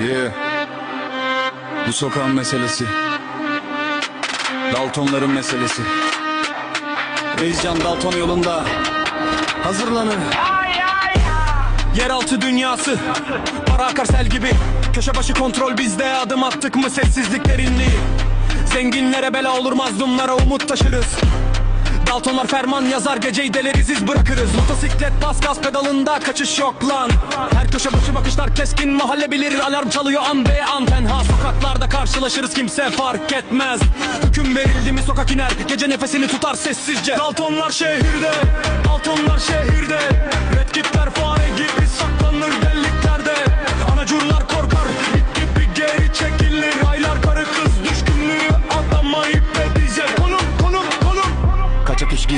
Yeah. Bu sokağın meselesi. Daltonların meselesi. Reiscan Dalton yolunda. Hazırlanın. Yeraltı dünyası Para akar sel gibi Köşe başı kontrol bizde Adım attık mı sessizlik derinliği Zenginlere bela olur mazlumlara umut taşırız Daltonlar ferman yazar geceyi deleriz iz bırakırız. Motosiklet bas gaz pedalında kaçış yok lan. Her köşe başı bakışlar keskin mahalle bilir. Alarm çalıyor an be an. Tenha Sokaklarda karşılaşırız kimse fark etmez. Hüküm verildi mi sokak iner Gece nefesini tutar sessizce. Daltonlar şehirde Daltonlar şehirde. Red kitler fare gibi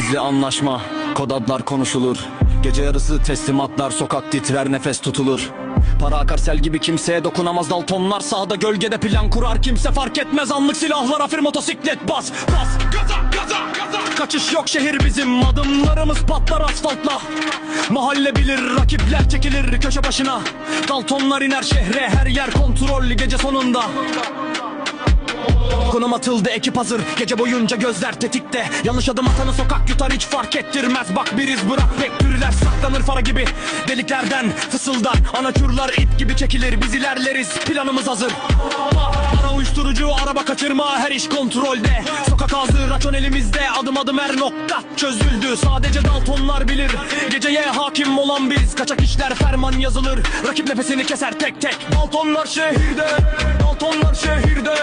gizli anlaşma Kod adlar konuşulur. Gece yarısı teslimatlar Sokak titrer nefes tutulur. Para akar sel gibi kimseye dokunamaz Daltonlar sağda gölgede plan kurar Kimse fark etmez. Anlık silahlar Afir motosiklet bas bas. Gaza gaza gaza. Kaçış yok şehir bizim. Adımlarımız patlar asfaltla. Mahalle bilir rakipler çekilir köşe başına. Daltonlar iner şehre her yer kontrollü gece sonunda Konum atıldı ekip hazır. Gece boyunca gözler tetikte. Yanlış adım atanı sokak yutar hiç fark ettirmez. Bak bir iz bırak vektürler saklanır fara gibi. Deliklerden fısıldar Anacurlar ip gibi çekilir. Biz ilerleriz planımız hazır. Ara uyuşturucu araba kaçırma her iş kontrolde. Sokak ağzı raçon elimizde. Adım adım her nokta çözüldü. Sadece Daltonlar bilir. Geceye hakim olan biz. Kaçak işler ferman yazılır. Rakip nefesini keser tek tek. Daltonlar şehirde Daltonlar şehirde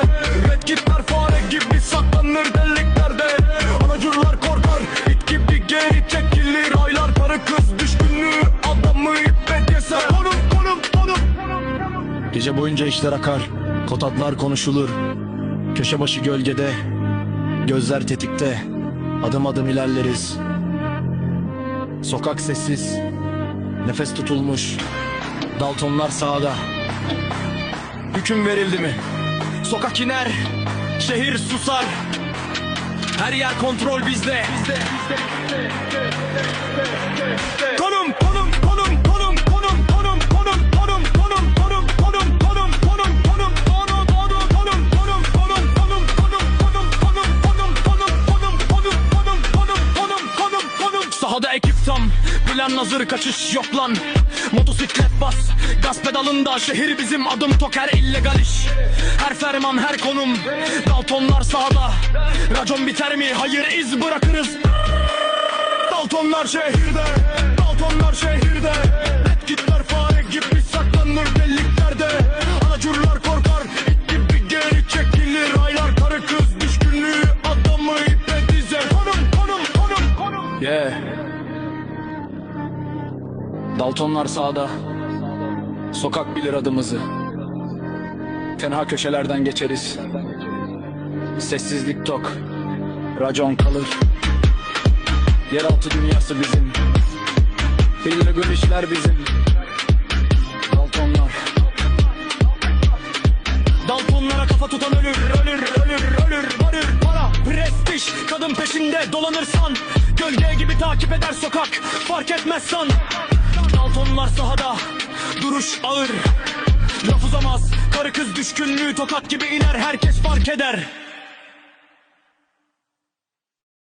Gece boyunca işler akar Kod adlar konuşulur. Köşe başı gölgede Gözler tetikte Adım adım ilerleriz. Sokak sessiz Nefes tutulmuş Daltonlar sağda Hüküm verildi mi? Sokak iner Şehir susar. Her yer kontrol bizde. Konum Sahada ekip tam Plan hazır kaçış yok lan. Motosiklet bas Gaz pedalında şehir bizim adım toker illegal iş. Her ferman her konum Daltonlar sağda. Racon biter mi? Hayır iz bırakırız. Daltonlar şehirde Daltonlar şehirde. Red kitler fare gibi saklanır deliklerde. Anacurlar korkar it gibi geri çekilir. Aylar karı kız düşkünlüğü adamı ipe dizer. Konum konum konum konum. Yeah Daltonlar sağda. Sokak bilir adımızı. Tenha köşelerden geçeriz. Sessizlik tok. Racon kalır. Yeraltı dünyası bizim. Pilgrim işler bizim. Daltonlar. Daltonlara kafa tutan ölür Ölür ölür ölür varır. Para prestij. Kadın peşinde dolanırsan Gölge gibi takip eder sokak. Fark etmezsen Daltonlar sahada Duruş ağır. Laf uzamaz Karı kız düşkünlüğü tokat gibi iner Herkes fark eder